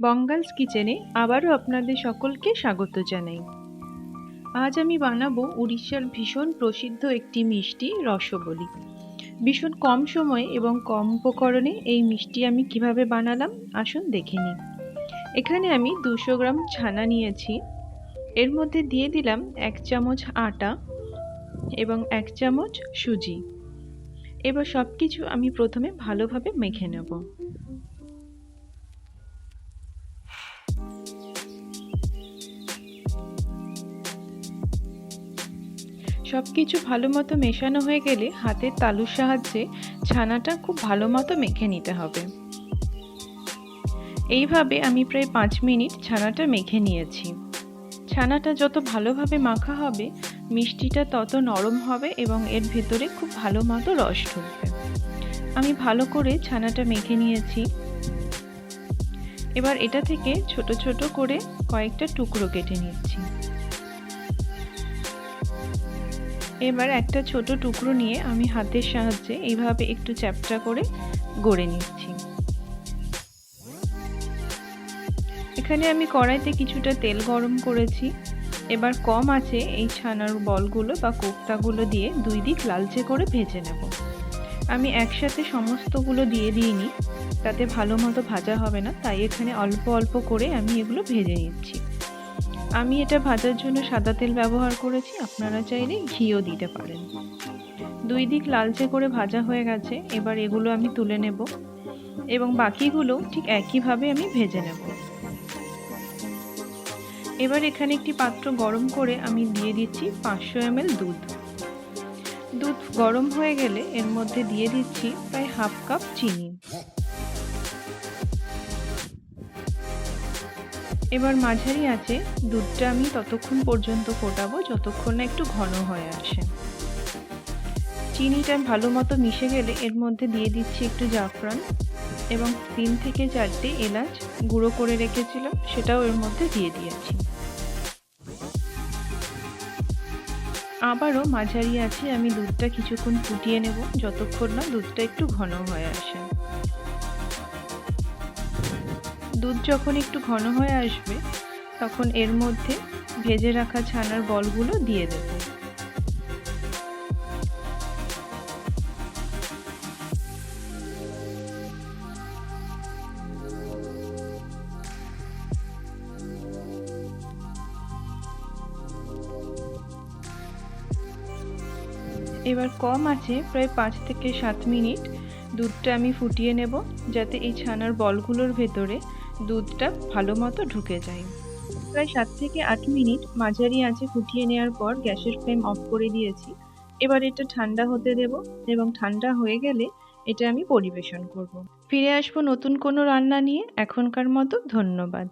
বঙ্গালস কিচেনে আবারও আপনাদের সকলকে স্বাগত জানাই। আজ আমি বানাবো উড়িষ্যার ভীষণ প্রসিদ্ধ একটি মিষ্টি রসবলি ভীষণ কম সময়ে এবং কম উপকরণে এই মিষ্টি আমি কীভাবে বানালাম, আসুন দেখে নিই। এখানে আমি দুশো গ্রাম ছানা নিয়েছি। এর মধ্যে দিয়ে দিলাম এক চামচ আটা এবং এক চামচ সুজি। এবার সব কিছু আমি প্রথমে ভালোভাবে মেখে নেব। সব কিছু ভালো মতো মেশানো হয়ে গেলে হাতের তালুর সাহায্যে ছানাটা খুব ভালো মতো মেখে নিতে হবে। এইভাবে আমি প্রায় পাঁচ মিনিট ছানাটা মেখে নিয়েছি। ছানাটা যত ভালোভাবে মাখা হবে, মিষ্টিটা তত নরম হবে এবং এর ভেতরে খুব ভালো মতো রস ঢুকবে। আমি ভালো করে ছানাটা মেখে নিয়েছি। এবার এটা থেকে ছোট ছোট করে কয়েকটা টুকরো কেটে নিচ্ছি। এবার একটা ছোট টুকরো নিয়ে আমি হাতের সাহায্যে এইভাবে একটু চ্যাপটা করে গড়ে নিচ্ছি। এখানে আমি কড়াইতে কিছুটা তেল গরম করেছি। এবার কম আছে এই ছানার বলগুলো বা কোপ্তাগুলো দিয়ে দুই দিক লালচে করে ভেজে নেব। আমি একসাথে সমস্তগুলো দিয়ে দিইনি, তাতে ভালো মতো ভাজা হবে না, তাই এখানে অল্প অল্প করে আমি এগুলো ভেজে নিচ্ছি। আমি এটা ভাজার জন্য সাদা তেল ব্যবহার করেছি, আপনারা চাইলে ঘিও দিতে পারেন। দুই দিক লালচে করে ভাজা হয়ে গেছে, এবার এগুলো আমি তুলে নেব এবং বাকিগুলো ঠিক একইভাবে আমি ভেজে নেব। এবার এখানে একটি পাত্র গরম করে আমি দিয়ে দিচ্ছি পাঁচশো এম দুধ। দুধ গরম হয়ে গেলে এর মধ্যে দিয়ে দিচ্ছি প্রায় হাফ কাপ চিনি। এবার মাঝারি আছে দুধটা আমি ততক্ষণ পর্যন্ত ফোটাবো, যতক্ষণ না একটু ঘন হয়ে আসে। চিনিটা ভালো মতো মিশে গেলে এর মধ্যে দিয়ে দিচ্ছি একটু জাফরান এবং তিন থেকে চারটে এলাচ গুঁড়ো করে রেখেছিলাম, সেটাও এর মধ্যে দিয়ে দিয়েছি। আবারও মাঝারি আছে আমি দুধটা কিছুক্ষণ ফুটিয়ে নেব, যতক্ষণ না দুধটা একটু ঘন হয়ে আসে। দুধ যখন একটু ঘন হয়ে আসবে, তখন এর মধ্যে ভেজে রাখা ছানার বলগুলো দিয়ে দেব। এবার কম আছে প্রায় পাঁচ থেকে সাত মিনিট দুধটা আমি ফুটিয়ে নেব, যাতে এই ছানার বলগুলোর ভেতরে দুধটা ভালো মতো ঢুকে যায়। প্রায় সাত থেকে আট মিনিট মাঝারি আঁচে ফুটিয়ে নেওয়ার পর গ্যাসের ফ্লেম অফ করে দিয়েছি। এবার এটা ঠান্ডা হতে দেব এবং ঠান্ডা হয়ে গেলে এটা আমি পরিবেশন করব। ফিরে আসব নতুন কোনো রান্না নিয়ে। এখনকার মতো ধন্যবাদ।